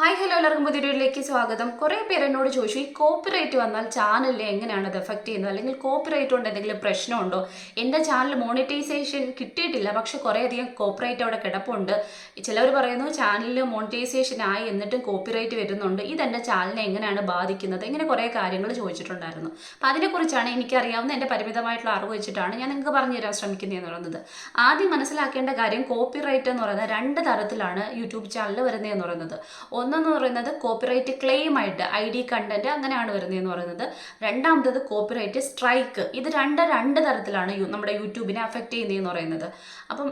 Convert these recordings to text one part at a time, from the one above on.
Hi hello എല്ലാവർക്കും പുതിയ വീഡിയോയിലേക്ക് സ്വാഗതം. കുറേ പേര് എന്നോട് ചോദിച്ചു ഈ കോപ്പിറൈറ്റ് വന്നാൽ ചാനലിനെ എങ്ങനെയാണ് അത് എഫക്റ്റ് ചെയ്യുന്നത്? അല്ലെങ്കിൽ കോപ്പിറൈറ്റ് കൊണ്ട് എന്തെങ്കിലും പ്രശ്നമുണ്ടോ? എന്റെ ചാനൽ മോണിറ്റൈസേഷൻ കിട്ടിയിട്ടില്ല പക്ഷെ കുറേയധികം കോപ്പിറൈറ്റ് അവിടെ കിടപ്പുണ്ട്. ചിലവർ പറയുന്നു ചാനലിൽ മോണിറ്റൈസേഷൻ ആയി എന്നിട്ടും കോപ്പിറൈറ്റ് വരുന്നുണ്ട്. ഇതെന്റെ ചാനലിനെ എങ്ങനെയാണ് ബാധിക്കുന്നത്? ഇങ്ങനെ കുറേ കാര്യങ്ങൾ ചോദിച്ചിട്ടുണ്ടായിരുന്നു. അപ്പം അതിനെക്കുറിച്ചാണ് എനിക്കറിയാവുന്ന എന്റെ പരിമിതമായിട്ടുള്ള അറിവ് വെച്ചിട്ടാണ് ഞാൻ നിങ്ങൾക്ക് പറഞ്ഞു തരാൻ ശ്രമിക്കുന്നതെന്ന് പറയുന്നത് ആദ്യം മനസ്സിലാക്കേണ്ട കാര്യം കോപ്പിറൈറ്റ് എന്ന് പറയുന്നത് രണ്ട് തരത്തിലാണ് യൂട്യൂബ് ചാനൽ വരുന്നതെന്ന് പറയുന്നത്. ഒന്നെന്ന് പറയുന്നത് കോപ്പിറൈറ്റ് ക്ലെയിം ആയിട്ട് ഐ ഡി കണ്ടന്റ് അങ്ങനെയാണ് വരുന്നതെന്ന് പറയുന്നത്. രണ്ടാമത്തത് കോപ്പിറൈറ്റ് സ്ട്രൈക്ക് ഇത് രണ്ട് രണ്ട് തരത്തിലാണ് നമ്മുടെ യൂട്യൂബിനെ അഫക്റ്റ് ചെയ്യുന്നതെന്ന് പറയുന്നത്. അപ്പം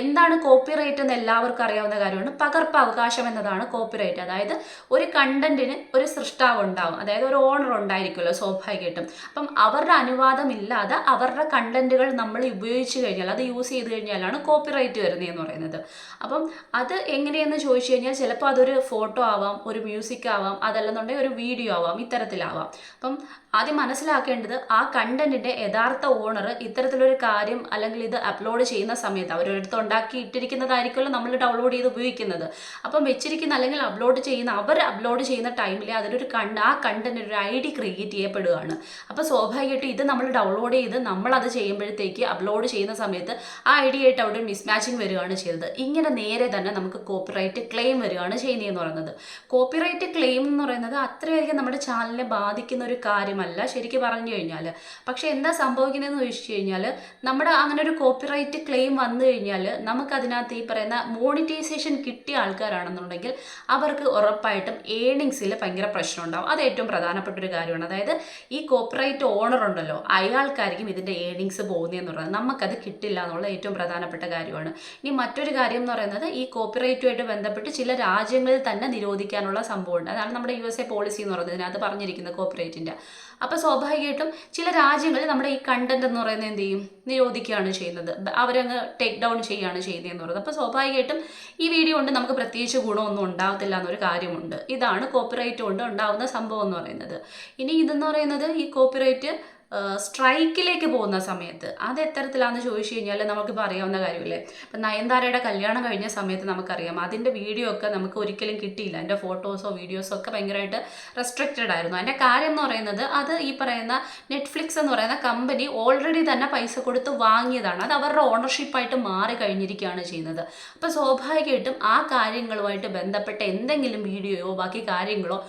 എന്താണ് കോപ്പിറൈറ്റ് എന്ന് എല്ലാവർക്കും അറിയാവുന്ന കാര്യമാണ്. പകർപ്പ് അവകാശം എന്നതാണ് കോപ്പിറൈറ്റ് അതായത് ഒരു കണ്ടന്റിന് ഒരു സൃഷ്ടാവ് ഉണ്ടാവും. അതായത് ഒരു ഓണർ ഉണ്ടായിരിക്കുമല്ലോ സ്വാഭാവികമായിട്ടും. അപ്പം അവരുടെ അനുവാദമില്ലാതെ അവരുടെ കണ്ടന്റുകൾ നമ്മൾ ഉപയോഗിച്ച് കഴിഞ്ഞാൽ അത് യൂസ് ചെയ്ത് കഴിഞ്ഞാലാണ് കോപ്പിറൈറ്റ് വരുന്നതെന്ന് പറയുന്നത്. അപ്പം അത് എങ്ങനെയെന്ന് ചോദിച്ചു കഴിഞ്ഞാൽ ചിലപ്പോൾ അതൊരു ഫോട്ടോ ആവാം ഒരു മ്യൂസിക് ആവാം അതല്ലെന്നുണ്ടെങ്കിൽ ഒരു വീഡിയോ ആവാം ഇത്തരത്തിലാവാം. അപ്പം ആദ്യം മനസ്സിലാക്കേണ്ടത് ആ കണ്ടന്റിന്റെ യഥാർത്ഥ ഓണർ ഇത്തരത്തിലൊരു കാര്യം അല്ലെങ്കിൽ ഇത് അപ്ലോഡ് ചെയ്യുന്ന സമയത്ത് അവരൊരിടത്ത് ഉണ്ടാക്കി ഇട്ടിരിക്കുന്നതായിരിക്കുമല്ലോ നമ്മൾ ഡൗൺലോഡ് ചെയ്ത് ഉപയോഗിക്കുന്നത്. അപ്പം വെച്ചിരിക്കുന്ന അല്ലെങ്കിൽ അപ്ലോഡ് ചെയ്യുന്ന അവർ അപ്ലോഡ് ചെയ്യുന്ന ടൈമിൽ അതിലൊരു കണ്ട് ആ കണ്ടന്റ് ഒരു ഐ ഡി ക്രിയേറ്റ് ചെയ്യപ്പെടുകയാണ്. അപ്പോൾ സ്വാഭാവികമായിട്ടും ഇത് നമ്മൾ ഡൗൺലോഡ് ചെയ്ത് നമ്മൾ അത് ചെയ്യുമ്പോഴത്തേക്ക് അപ്ലോഡ് ചെയ്യുന്ന സമയത്ത് ആ ഐ ഡി ആയിട്ട് അവിടെ മിസ്മാച്ചിങ് വരികയാണ് ചെയ്തത്. ഇങ്ങനെ നേരെ തന്നെ നമുക്ക് കോപ്പിറൈറ്റ് ക്ലെയിം വരികയാണ് ചെയ്യുന്നതെന്ന് പറയുന്നത്. കോപ്പിറൈറ്റ് ക്ലെയിം എന്ന് പറയുന്നത് അത്രയധികം നമ്മുടെ ചാനലിനെ ബാധിക്കുന്ന ഒരു കാര്യമല്ല ശരിക്കും പറഞ്ഞു കഴിഞ്ഞാൽ പക്ഷേ എന്താ സംഭവിക്കുന്നതെന്ന് ചോദിച്ചു കഴിഞ്ഞാൽ നമ്മുടെ അങ്ങനെ ഒരു കോപ്പിറൈറ്റ് ക്ലെയിം വന്നു കഴിഞ്ഞാൽ നമുക്കതിനകത്ത് ഈ പറയുന്ന മോണിറ്റൈസേഷൻ കിട്ടിയ ആൾക്കാരാണെന്നുണ്ടെങ്കിൽ അവർക്ക് ഉറപ്പായിട്ടും ഏണിങ്സിൽ ഭയങ്കര പ്രശ്നം ഉണ്ടാവും അത് ഏറ്റവും പ്രധാനപ്പെട്ട ഒരു കാര്യമാണ്. അതായത് ഈ കോപ്പിറൈറ്റ് ഓണർ ഉണ്ടല്ലോ അയാൾക്കായിരിക്കും ഇതിന്റെ ഏണിങ്സ് പോകുന്നതെന്ന് പറയുന്നത്. നമുക്കത് കിട്ടില്ല എന്നുള്ള ഏറ്റവും പ്രധാനപ്പെട്ട കാര്യമാണ്. ഇനി മറ്റൊരു കാര്യം എന്ന് പറയുന്നത് ഈ കോപ്പിറൈറ്റുമായിട്ട് ബന്ധപ്പെട്ട് ചില രാജ്യങ്ങളിൽ തന്നെ നിരോധിക്കാനുള്ള സംഭവമുണ്ട്. അതാണ് നമ്മുടെ യു എസ് എ പോളിസി എന്ന് പറയുന്നത്. ഇതിനകത്ത് പറഞ്ഞിരിക്കുന്നത് കോപ്പറേറ്റിന്റെ അപ്പോൾ സ്വാഭാവികമായിട്ടും ചില രാജ്യങ്ങളിൽ നമ്മുടെ ഈ കണ്ടന്റ് എന്ന് പറയുന്നത് എന്ത് ചെയ്യും? നിരോധിക്കുകയാണ് ചെയ്യുന്നത്. അവരങ്ങ് ടേക്ക് ഡൗൺ ചെയ്യുകയാണ് ചെയ്യുന്നതെന്ന് പറയുന്നത്. അപ്പോൾ സ്വാഭാവികമായിട്ടും ഈ വീഡിയോ കൊണ്ട് നമുക്ക് പ്രത്യേകിച്ച് ഗുണമൊന്നും ഉണ്ടാവത്തില്ല എന്നൊരു കാര്യമുണ്ട്. ഇതാണ് കോപ്പറേറ്റ് കൊണ്ട് ഉണ്ടാവുന്ന സംഭവം എന്ന് പറയുന്നത്. ഇനി ഇതെന്ന് പറയുന്നത് ഈ കോപ്പിറൈറ്റ് സ്ട്രൈക്കിലേക്ക് പോകുന്ന സമയത്ത് അത് എത്തരത്തിലാണെന്ന് ചോദിച്ചു കഴിഞ്ഞാൽ നമുക്കിപ്പോൾ അറിയാവുന്ന കാര്യമില്ലേ? ഇപ്പം നയൻതാരയുടെ കല്യാണം കഴിഞ്ഞ സമയത്ത് നമുക്കറിയാം. അതിന്റെ വീഡിയോ ഒക്കെ നമുക്ക് ഒരിക്കലും കിട്ടിയില്ല. എന്റെ ഫോട്ടോസോ വീഡിയോസോ ഒക്കെ ഭയങ്കരമായിട്ട് റെസ്ട്രിക്റ്റഡ് ആയിരുന്നു. അതിന്റെ കാര്യം എന്ന് പറയുന്നത് അത് ഈ പറയുന്ന നെറ്റ്ഫ്ലിക്സ് എന്ന് പറയുന്ന കമ്പനി ഓൾറെഡി തന്നെ പൈസ കൊടുത്ത് വാങ്ങിയതാണ്. അത് അവരുടെ ഓണർഷിപ്പായിട്ട് മാറി കഴിഞ്ഞിരിക്കുകയാണ് ചെയ്യുന്നത്. അപ്പോൾ സ്വാഭാവികമായിട്ടും ആ കാര്യങ്ങളുമായിട്ട് ബന്ധപ്പെട്ട എന്തെങ്കിലും വീഡിയോയോ ബാക്കി കാര്യങ്ങളോ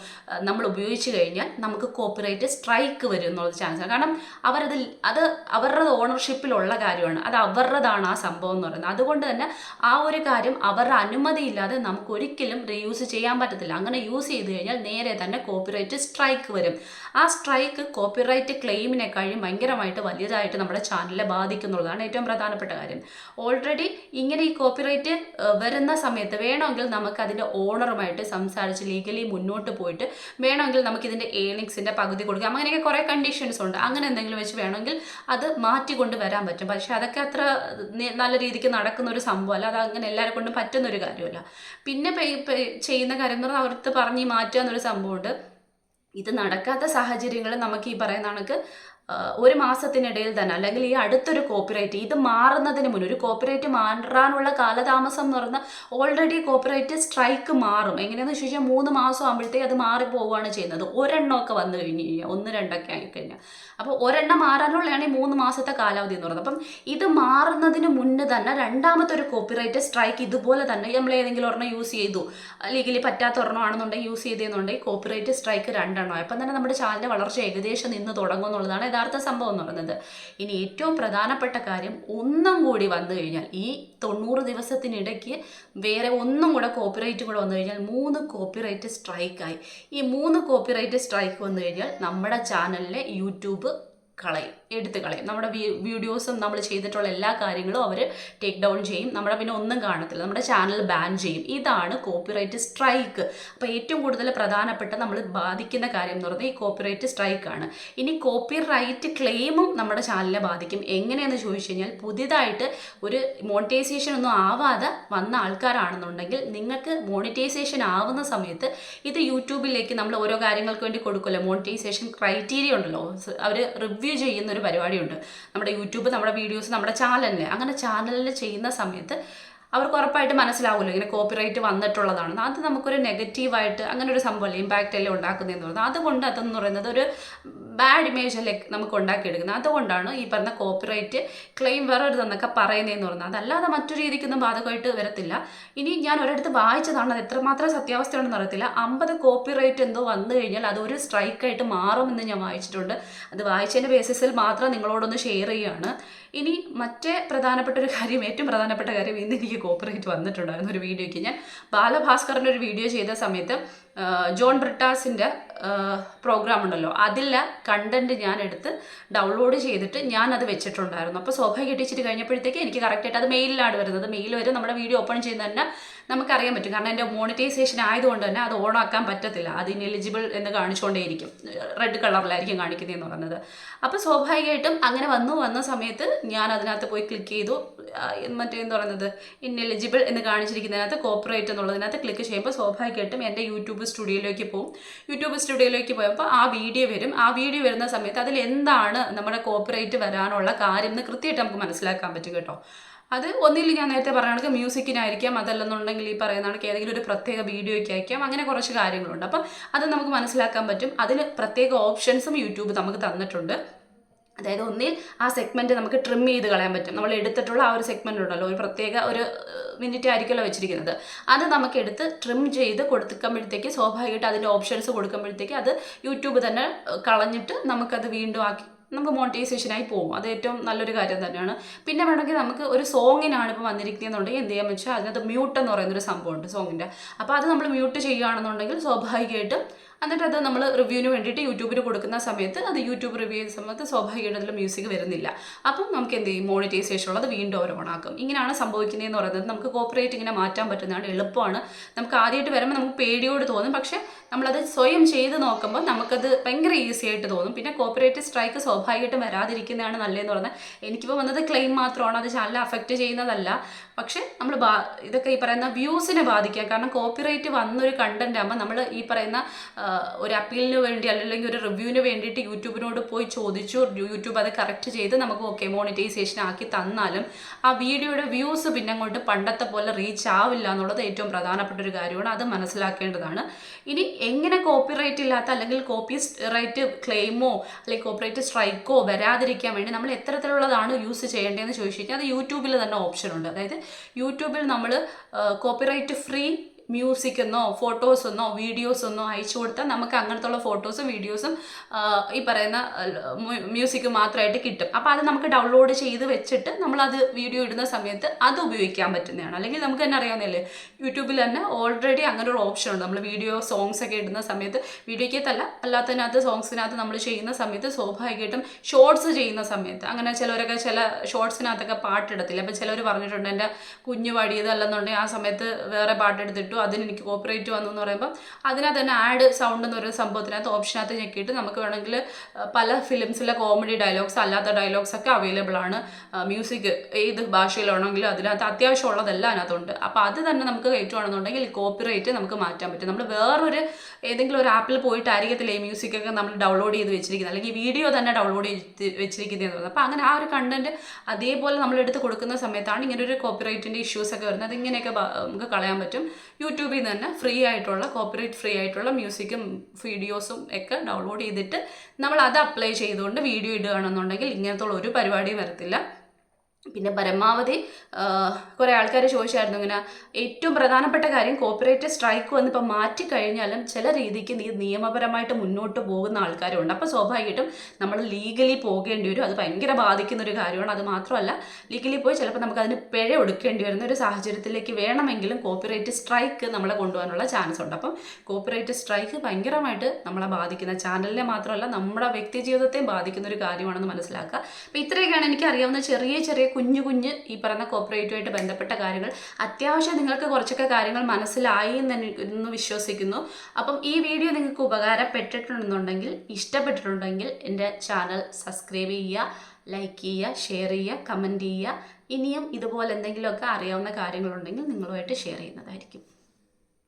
നമ്മൾ ഉപയോഗിച്ച് കഴിഞ്ഞാൽ നമുക്ക് കോപ്പിറൈറ്റ് സ്ട്രൈക്ക് വരും എന്നുള്ളത് ചാൻസ് കാരണം അവരത് അത് അവരുടെ ഓണർഷിപ്പിലുള്ള കാര്യമാണ്. അത് അവരുടേതാണ് ആ സംഭവം എന്ന് പറയുന്നത്. അതുകൊണ്ട് തന്നെ ആ ഒരു കാര്യം അവരുടെ അനുമതിയില്ലാതെ നമുക്ക് ഒരിക്കലും റീയൂസ് ചെയ്യാൻ പറ്റത്തില്ല. അങ്ങനെ യൂസ് ചെയ്ത് കഴിഞ്ഞാൽ നേരെ തന്നെ കോപ്പിറൈറ്റ് സ്ട്രൈക്ക് വരും. ആ സ്ട്രൈക്ക് കോപ്പിറൈറ്റ് ക്ലെയിമിനെക്കാളും ഭയങ്കരമായിട്ട് വലിയതായിട്ട് നമ്മുടെ ചാനലിനെ ബാധിക്കുന്നുള്ളതാണ് ഏറ്റവും പ്രധാനപ്പെട്ട കാര്യം. ഓൾറെഡി ഇങ്ങനെ ഈ കോപ്പിറൈറ്റ് വരുന്ന സമയത്ത് വേണമെങ്കിൽ നമുക്ക് അതിന്റെ ഓണറുമായിട്ട് സംസാരിച്ച് ലീഗലി മുന്നോട്ട് പോയിട്ട് വേണമെങ്കിൽ നമുക്ക് ഇതിന്റെ ഏണിങ്സിന്റെ പകുതി കൊടുക്കാം. അങ്ങനെയൊക്കെ കുറേ കണ്ടീഷൻസ് ഉണ്ട്. അങ്ങനെ എന്തെങ്കിലും വെച്ച് വേണമെങ്കിൽ അത് മാറ്റിക്കൊണ്ട് വരാൻ പറ്റും. പക്ഷെ അതൊക്കെ അത്ര നല്ല രീതിക്ക് നടക്കുന്ന ഒരു സംഭവമല്ല. അത് അങ്ങനെ എല്ലാവരെ കൊണ്ടും പറ്റുന്ന ഒരു കാര്യമല്ല. പിന്നെ ചെയ്യുന്ന കാര്യം എന്ന് പറഞ്ഞാൽ അവർക്ക് പറഞ്ഞ് മാറ്റുക എന്നൊരു സംഭവമുണ്ട്. ഇത് നടക്കാത്ത സാഹചര്യങ്ങൾ നമുക്ക് ഈ പറയുന്ന കണക്ക് ഒരു മാസത്തിനിടയിൽ തന്നെ അല്ലെങ്കിൽ ഈ അടുത്തൊരു കോപ്പിറൈറ്റ് ഇത് മാറുന്നതിന് മുന്നേ ഒരു കോപ്പിറൈറ്റ് മാറാനുള്ള കാലതാമസം എന്ന് പറഞ്ഞാൽ ഓൾറെഡി കോപ്പിറൈറ്റ് സ്ട്രൈക്ക് മാറും. എങ്ങനെയാണെന്ന് വെച്ച് കഴിഞ്ഞാൽ മൂന്ന് മാസം ആകുമ്പോഴത്തേക്ക് അത് മാറി പോവുകയാണ് ചെയ്യുന്നത്. ഒരെണ്ണമൊക്കെ വന്നു കഴിഞ്ഞ് കഴിഞ്ഞാൽ ഒന്ന് രണ്ടൊക്കെ ആയിക്കഴിഞ്ഞാൽ അപ്പോൾ ഒരെണ്ണം മാറാനുള്ളതാണ് ഈ മൂന്ന് മാസത്തെ കാലാവധി എന്ന് പറയുന്നത്. അപ്പം ഇത് മാറുന്നതിന് മുന്നേ തന്നെ രണ്ടാമത്തെ ഒരു കോപ്പിറൈറ്റ് സ്ട്രൈക്ക് ഇതുപോലെ തന്നെ നമ്മൾ ഏതെങ്കിലും ഒരെണ്ണം യൂസ് ചെയ്തു. ലീഗലി പറ്റാത്ത ഒരെണ്ണം ആണെന്നുണ്ടെങ്കിൽ യൂസ് ചെയ്തെന്നുണ്ടെങ്കിൽ കോപ്പിറൈറ്റ് സ്ട്രൈക്ക് രണ്ടെണ്ണം അപ്പം തന്നെ നമ്മുടെ ചാനലിന്റെ വളർച്ച ഏകദേശം നിന്ന് തുടങ്ങും എന്നുള്ളതാണ്. യഥാർത്ഥ സംഭവം എന്ന് പറയുന്നത്. ഇനി ഏറ്റവും പ്രധാനപ്പെട്ട കാര്യം ഒന്നും കൂടി വന്നു കഴിഞ്ഞാൽ ഈ തൊണ്ണൂറ് ദിവസത്തിനിടയ്ക്ക് വേറെ ഒന്നും കൂടെ കോപ്പിറൈറ്റ് കൂടെ വന്നു കഴിഞ്ഞാൽ മൂന്ന് കോപ്പിറൈറ്റ് സ്ട്രൈക്കായി ഈ മൂന്ന് കോപ്പിറൈറ്റ് സ്ട്രൈക്ക് വന്നു കഴിഞ്ഞാൽ നമ്മുടെ ചാനലിലെ യൂട്യൂബ് കളയും. എടുത്ത് കളയും നമ്മുടെ വീഡിയോസും നമ്മൾ ചെയ്തിട്ടുള്ള എല്ലാ കാര്യങ്ങളും അവർ ടേക്ക് ഡൗൺ ചെയ്യും. നമ്മുടെ പിന്നെ ഒന്നും കാണത്തില്ല. നമ്മുടെ ചാനൽ ബാൻ ചെയ്യും. ഇതാണ് കോപ്പിറൈറ്റ് സ്ട്രൈക്ക് അപ്പോൾ ഏറ്റവും കൂടുതൽ പ്രധാനപ്പെട്ട നമ്മൾ ബാധിക്കുന്ന കാര്യം എന്ന് പറയുന്നത് ഈ കോപ്പിറൈറ്റ് സ്ട്രൈക്കാണ് ഇനി കോപ്പിറൈറ്റ് ക്ലെയിമും നമ്മുടെ ചാനലിനെ ബാധിക്കും. എങ്ങനെയെന്ന് ചോദിച്ചു കഴിഞ്ഞാൽ പുതിയതായിട്ട് ഒരു മോണിറ്റൈസേഷൻ ഒന്നും ആവാതെ വന്ന ആൾക്കാരാണെന്നുണ്ടെങ്കിൽ നിങ്ങൾക്ക് മോണിറ്റൈസേഷൻ ആവുന്ന സമയത്ത് ഇത് യൂട്യൂബിലേക്ക് നമ്മൾ ഓരോ കാര്യങ്ങൾക്ക് വേണ്ടി കൊടുക്കുമല്ലോ. മോണിറ്റൈസേഷൻ ക്രൈറ്റീരിയ ഉണ്ടല്ലോ. അവർ റിവ്യൂ ചെയ്യുന്ന പരിപാടിയുണ്ട്. നമ്മുടെ യൂട്യൂബ് നമ്മുടെ വീഡിയോസ് നമ്മുടെ ചാനലിൽ അങ്ങനെ ചാനലിൽ ചെയ്യുന്ന സമയത്ത് അവർക്ക് ഉറപ്പായിട്ട് മനസ്സിലാവുമല്ലോ. ഇങ്ങനെ കോപ്പിറൈറ്റ് വന്നിട്ടുള്ളതാണ്. അത് നമുക്കൊരു നെഗറ്റീവായിട്ട് അങ്ങനെ ഒരു സംഭവമല്ലേ ഇമ്പാക്റ്റ് അല്ലേ ഉണ്ടാക്കുന്നതെന്ന് പറയുന്നത്. അതുകൊണ്ട് അതെന്ന് പറയുന്നത് ഒരു ബാഡ് ഇമേജ് അല്ലേ നമുക്ക് ഉണ്ടാക്കിയെടുക്കുന്നത്. അതുകൊണ്ടാണ് ഈ പറഞ്ഞ കോപ്പിറൈറ്റ് ക്ലെയിം വരരുതെന്നൊക്കെ പറയുന്നതെന്ന് പറയുന്നത്. അതല്ലാതെ മറ്റു രീതിക്കൊന്നും ബാധകമായിട്ട് വരത്തില്ല. ഇനി ഞാൻ ഒരിടത്ത് വായിച്ചതാണ് അത് എത്രമാത്രം സത്യാവസ്ഥയാണെന്ന് അറിയത്തില്ല. അമ്പത് കോപ്പിറൈറ്റ് എന്തോ വന്നു കഴിഞ്ഞാൽ അതൊരു സ്ട്രൈക്കായിട്ട് മാറുമെന്ന് ഞാൻ വായിച്ചിട്ടുണ്ട്. അത് വായിച്ചതിന്റെ ബേസിസിൽ മാത്രം നിങ്ങളോടൊന്ന് ഷെയർ ചെയ്യുകയാണ്. ഇനി മറ്റേ പ്രധാനപ്പെട്ട ഒരു കാര്യം ഏറ്റവും പ്രധാനപ്പെട്ട കാര്യം ഇന്ന് എനിക്ക് കോപ്പറേറ്റ് വന്നിട്ടുണ്ടായിരുന്നു ഒരു വീഡിയോയ്ക്ക്. ഞാൻ ബാലഭാസ്കറിന്റെ ഒരു വീഡിയോ ചെയ്ത സമയത്ത് ജോൺ ബ്രിട്ടാസിന്റെ പ്രോഗ്രാം ഉണ്ടല്ലോ. അതിലെ കണ്ടന്റ് ഞാൻ എടുത്ത് ഡൗൺലോഡ് ചെയ്തിട്ട് ഞാൻ അത് വെച്ചിട്ടുണ്ടായിരുന്നു. അപ്പോൾ സ്വാഭാവികമായിട്ട് ഇച്ചിരി കഴിഞ്ഞപ്പോഴത്തേക്ക് എനിക്ക് കറക്റ്റായിട്ട് അത് മെയിലിലാണ് വരുന്നത്. മെയിൽ വരും നമ്മുടെ വീഡിയോ ഓപ്പൺ ചെയ്യുന്ന തന്നെ നമുക്കറിയാൻ പറ്റും. കാരണം എന്റെ മോണിറ്റൈസേഷൻ ആയതുകൊണ്ട് തന്നെ അത് ഓൺ ആക്കാൻ പറ്റത്തില്ല. അത് ഇനെലിജിബിൾ എന്ന് കാണിച്ചുകൊണ്ടേയിരിക്കും. റെഡ് കളറിലായിരിക്കും കാണിക്കുന്നതെന്ന് പറയുന്നത് അപ്പോൾ സ്വാഭാവികമായിട്ടും അങ്ങനെ വന്നു. വന്ന സമയത്ത് ഞാൻ അതിനകത്ത് പോയി ക്ലിക്ക് ചെയ്തു. മറ്റേ എന്ന് പറയുന്നത്? ഇന്നെലിജിബിൾ എന്ന് കാണിച്ചിരിക്കുന്നതിനകത്ത് കോപ്പറേറ്റ് എന്നുള്ളതിനകത്ത് ക്ലിക്ക് ചെയ്യുമ്പോൾ സ്വാഭാവികമായിട്ടും എന്റെ യൂട്യൂബ് സ്റ്റുഡിയോയിലേക്ക് പോകും. യൂട്യൂബ് സ്റ്റുഡിയോയിലേക്ക് പോയപ്പോൾ ആ വീഡിയോ വരും. ആ വീഡിയോ വരുന്ന സമയത്ത് അതിൽ എന്താണ് നമ്മുടെ കോപ്പറേറ്റ് വരാനുള്ള കാര്യം എന്ന് കൃത്യമായിട്ട് നമുക്ക് മനസ്സിലാക്കാൻ പറ്റും കേട്ടോ. അത് ഒന്നിൽ ഞാൻ നേരത്തെ കണക്ക് മ്യൂസിക്കിനായിരിക്കാം അതല്ലെന്നുണ്ടെങ്കിൽ ഈ പറയുന്ന കണക്ക് ഏതെങ്കിലും ഒരു പ്രത്യേക വീഡിയോയ്ക്ക് അയക്കാം അങ്ങനെ കുറച്ച് കാര്യങ്ങളുണ്ട്. അപ്പം അത് നമുക്ക് മനസ്സിലാക്കാൻ പറ്റും. അതിന് പ്രത്യേക ഓപ്ഷൻസും യൂട്യൂബ് നമുക്ക് തന്നിട്ടുണ്ട്. അതായത് ഒന്നിൽ ആ സെഗ്മെന്റ് നമുക്ക് ട്രിം ചെയ്ത് കളയാൻ പറ്റും. നമ്മൾ എടുത്തിട്ടുള്ള ആ ഒരു സെഗ്മെന്റ് ഉണ്ടല്ലോ ഒരു പ്രത്യേക ഒരു മിനിറ്റ് ആയിരിക്കുമല്ലോ വെച്ചിരിക്കുന്നത്. അത് നമുക്ക് എടുത്ത് ട്രിം ചെയ്ത് കൊടുക്കുമ്പോഴത്തേക്ക് സ്വാഭാവികമായിട്ട് അതിന്റെ ഓപ്ഷൻസ് കൊടുക്കുമ്പോഴത്തേക്ക് അത് യൂട്യൂബ് തന്നെ കളഞ്ഞിട്ട് നമുക്കത് വീണ്ടും ആക്കി നമുക്ക് മോണിറ്റൈസേഷനായി പോകും. അത് ഏറ്റവും നല്ലൊരു കാര്യം തന്നെയാണ്. പിന്നെ വേണമെങ്കിൽ നമുക്ക് ഒരു സോങ്ങിനാണ് ഇപ്പോൾ വന്നിരിക്കുന്നതെന്നുണ്ടെങ്കിൽ എന്ത് ചെയ്യാൻ വെച്ചാൽ അതിനകത്ത് മ്യൂട്ട് എന്ന് പറയുന്നൊരു സംഭവമുണ്ട് സോങ്ങിന്റെ അപ്പോൾ അത് നമ്മൾ മ്യൂട്ട് ചെയ്യുകയാണെന്നുണ്ടെങ്കിൽ സ്വാഭാവികമായിട്ടും എന്നിട്ട് അത് നമ്മൾ റിവ്യൂവിന് വേണ്ടിയിട്ട് യൂട്യൂബിൽ കൊടുക്കുന്ന സമയത്ത് അത് യൂട്യൂബ് റിവ്യൂ ചെയ്യുന്ന സമയത്ത് സ്വാഭാവികമായിട്ട് അതിൽ മ്യൂസിക് വരുന്നില്ല. അപ്പം നമുക്ക് എന്ത് ചെയ്യും? മോണിറ്റൈസേഷൻ ഉള്ളത് വീണ്ടും അവർ ഓണാക്കും. ഇങ്ങനെയാണ് സംഭവിക്കുന്നതെന്ന് പറയുന്നത്. നമുക്ക് കോപ്പറേറ്റ് ഇങ്ങനെ മാറ്റാൻ പറ്റുന്നതാണ് എളുപ്പമാണ്. നമുക്ക് ആദ്യമായിട്ട് വരുമ്പോൾ നമുക്ക് പേടിയോട് തോന്നും. പക്ഷേ നമ്മളത് സ്വയം ചെയ്ത് നോക്കുമ്പോൾ നമുക്കത് ഭയങ്കര ഈസി ആയിട്ട് തോന്നും. പിന്നെ കോപ്പറേറ്റീവ് സ്ട്രൈക്ക് സ്വാഭാവികമായിട്ടും വരാതിരിക്കുന്നതാണ് നല്ലതെന്ന് പറഞ്ഞാൽ എനിക്കിപ്പോൾ വന്നത് ക്ലെയിം മാത്രമാണ്. അത് ചാനൽ അഫക്റ്റ് ചെയ്യുന്നതല്ല. പക്ഷേ നമ്മൾ ബാ ഇതൊക്കെ ഈ പറയുന്ന വ്യൂസിനെ ബാധിക്കുക. കാരണം കോപ്പിറൈറ്റ് വന്നൊരു കണ്ടന്റ് ആകുമ്പോൾ നമ്മൾ ഈ പറയുന്ന ഒരു അപ്പീലിന് വേണ്ടി അല്ലെങ്കിൽ ഒരു റിവ്യൂവിന് വേണ്ടിയിട്ട് യൂട്യൂബിനോട് പോയി ചോദിച്ചു യൂട്യൂബ് അത് കറക്റ്റ് ചെയ്ത് നമുക്ക് ഓക്കെ മോണിറ്റൈസേഷൻ ആക്കി തന്നാലും ആ വീഡിയോയുടെ വ്യൂസ് പിന്നെ അങ്ങോട്ട് പണ്ടത്തെ പോലെ റീച്ച് ആവില്ല എന്നുള്ളത് ഏറ്റവും പ്രധാനപ്പെട്ട ഒരു കാര്യമാണ്. അത് മനസ്സിലാക്കേണ്ടതാണ്. ഇനി എങ്ങനെ കോപ്പിറൈറ്റ് ഇല്ലാത്ത അല്ലെങ്കിൽ കോപ്പി റൈറ്റ് ക്ലെയിമോ അല്ലെങ്കിൽ കോപ്പിറൈറ്റ് സ്ട്രൈക്കോ വരാതിരിക്കാൻ വേണ്ടി നമ്മൾ എത്തരത്തിലുള്ളതാണ് യൂസ് ചെയ്യേണ്ടതെന്ന് ചോദിച്ചു കഴിഞ്ഞാൽ അത് യൂട്യൂബിൽ തന്നെ ഓപ്ഷൻ ഉണ്ട്. അതായത് യൂട്യൂബിൽ നമ്മൾ കോപ്പിറൈറ്റ് ഫ്രീ മ്യൂസിക് എന്നോ ഫോട്ടോസ് എന്നോ വീഡിയോസ് എന്നോ അയച്ചു കൊടുത്താൽ നമുക്ക് അങ്ങനത്തുള്ള ഫോട്ടോസും വീഡിയോസും ഈ പറയുന്ന മ്യൂസിക് മാത്രമായിട്ട് കിട്ടും. അപ്പോൾ അത് നമുക്ക് ഡൗൺലോഡ് ചെയ്ത് വെച്ചിട്ട് നമ്മളത് വീഡിയോ ഇടുന്ന സമയത്ത് അത് ഉപയോഗിക്കാൻ പറ്റുന്നതാണ്. അല്ലെങ്കിൽ നമുക്ക് തന്നെ അറിയാവുന്നതല്ലേ യൂട്യൂബിൽ തന്നെ ഓൾറെഡി അങ്ങനെ ഒരു ഓപ്ഷൻ ഉണ്ട്. നമ്മൾ വീഡിയോ സോങ്സ് ഒക്കെ ഇടുന്ന സമയത്ത് വീഡിയോക്കകത്തല്ല അല്ലാത്തതിനകത്ത് സോങ്സിനകത്ത് നമ്മൾ ചെയ്യുന്ന സമയത്ത് സ്വാഭാവികമായിട്ടും ഷോർട്സ് ചെയ്യുന്ന സമയത്ത്. അങ്ങനെ ചിലവരൊക്കെ ചില ഷോർട്സിനകത്തൊക്കെ പാട്ടിടത്തില്ല അപ്പോൾ ചിലവർ പറഞ്ഞിട്ടുണ്ട് എന്റെ കുഞ്ഞു പാടിയതല്ലെന്നുണ്ടെങ്കിൽ ആ സമയത്ത് വേറെ പാട്ടെടുത്തിട്ടു അതിന് എനിക്ക് കോപ്പറേറ്റ് വന്നു എന്ന് പറയുമ്പോൾ അതിനകത്ത് തന്നെ ആഡ് സൗണ്ട് എന്ന് പറയുന്ന സംഭവത്തിനകത്ത് ഓപ്ഷനകത്ത് ഞെക്കിയിട്ട് നമുക്ക് വേണമെങ്കിൽ പല ഫിലിംസിലെ കോമഡി ഡയലോഗ്സ് അല്ലാത്ത ഡയലോഗ്സ് ഒക്കെ അവൈലബിൾ ആണ്. മ്യൂസിക് ഏത് ഭാഷയിലാണെങ്കിലും അതിനകത്ത് അത്യാവശ്യമുള്ളതെല്ലാം അതിനകത്തുണ്ട്. അപ്പോൾ അത് തന്നെ നമുക്ക് കയറ്റുവാണെന്നുണ്ടെങ്കിൽ കോപ്പിറൈറ്റ് നമുക്ക് മാറ്റാൻ പറ്റും. നമ്മൾ വേറൊരു ഏതെങ്കിലും ഒരു ആപ്പിൽ പോയിട്ടായിരിക്കത്തില്ല ഈ മ്യൂസിക് ഒക്കെ നമ്മൾ ഡൗൺലോഡ് ചെയ്ത് വെച്ചിരിക്കുന്നത് അല്ലെങ്കിൽ വീഡിയോ തന്നെ ഡൗൺലോഡ് ചെയ്ത് വെച്ചിരിക്കുന്നതെന്ന് പറയുന്നത് അപ്പോൾ അങ്ങനെ ആ ഒരു കണ്ടന്റ് അതേപോലെ നമ്മൾ എടുത്ത് കൊടുക്കുന്ന സമയത്താണ് ഇങ്ങനെ ഒരു കോപ്പിറൈറ്റിന്റെ ഇഷ്യൂസ് ഒക്കെ വരുന്നത്. അതിങ്ങനെയൊക്കെ നമുക്ക് കളയാൻ പറ്റും. യൂട്യൂബിൽ നിന്ന് തന്നെ ഫ്രീ ആയിട്ടുള്ള കോപ്പറേറ്റ് ഫ്രീ ആയിട്ടുള്ള മ്യൂസിക്കും വീഡിയോസും ഒക്കെ ഡൗൺലോഡ് ചെയ്തിട്ട് നമ്മൾ അത് അപ്ലൈ ചെയ്തുകൊണ്ട് വീഡിയോ ഇടുകയാണെന്നുണ്ടെങ്കിൽ ഇങ്ങനത്തുള്ള ഒരു പരിപാടിയും വരത്തില്ല. പിന്നെ പരമാവധി കുറേ ആൾക്കാർ ചോദിച്ചായിരുന്നു ഇങ്ങനെ ഏറ്റവും പ്രധാനപ്പെട്ട കാര്യം കോപ്പറേറ്റ് സ്ട്രൈക്ക് വന്നിപ്പോൾ മാറ്റി കഴിഞ്ഞാലും ചില രീതിക്ക് നീ നിയമപരമായിട്ട് മുന്നോട്ട് പോകുന്ന ആൾക്കാരുണ്ട്. അപ്പോൾ സ്വാഭാവികമായിട്ടും നമ്മൾ ലീഗലി പോകേണ്ടി വരും. അത് ഭയങ്കര ബാധിക്കുന്ന ഒരു കാര്യമാണ്. അത് മാത്രമല്ല ലീഗലി പോയി ചിലപ്പോൾ നമുക്ക് അതിന് പിഴ ഒടുക്കേണ്ടി വരുന്ന ഒരു സാഹചര്യത്തിലേക്ക് വേണമെങ്കിലും കോപ്പറേറ്റ് സ്ട്രൈക്ക് നമ്മളെ കൊണ്ടുപോകാനുള്ള ചാൻസ് ഉണ്ട്. അപ്പം കോപ്പറേറ്റ് സ്ട്രൈക്ക് ഭയങ്കരമായിട്ട് നമ്മളെ ബാധിക്കുന്ന ചാനലിനെ മാത്രമല്ല നമ്മുടെ വ്യക്തി ജീവിതത്തെയും ബാധിക്കുന്ന ഒരു കാര്യമാണെന്ന് മനസ്സിലാക്കുക. അപ്പോൾ ഇത്രയൊക്കെയാണ് എനിക്ക് അറിയാവുന്ന ചെറിയ ചെറിയ കുഞ്ഞു കുഞ്ഞ് ഈ പറയുന്ന കോപ്പറേറ്റുമായിട്ട് ബന്ധപ്പെട്ട കാര്യങ്ങൾ അത്യാവശ്യം നിങ്ങൾക്ക് കുറച്ചൊക്കെ കാര്യങ്ങൾ മനസ്സിലായി എന്ന് എനി- എന്ന് വിശ്വസിക്കുന്നു. അപ്പം ഈ വീഡിയോ നിങ്ങൾക്ക് ഉപകാരപ്പെട്ടിട്ടുണ്ടെന്നുണ്ടെങ്കിൽ ഇഷ്ടപ്പെട്ടിട്ടുണ്ടെങ്കിൽ എന്റെ ചാനൽ സബ്സ്ക്രൈബ് ചെയ്യുക ലൈക്ക് ചെയ്യുക ഷെയർ ചെയ്യുക കമന്റ് ചെയ്യുക. ഇനിയും ഇതുപോലെ എന്തെങ്കിലുമൊക്കെ അറിയാവുന്ന കാര്യങ്ങളുണ്ടെങ്കിൽ നിങ്ങളുമായിട്ട് ഷെയർ ചെയ്യുന്നതായിരിക്കും.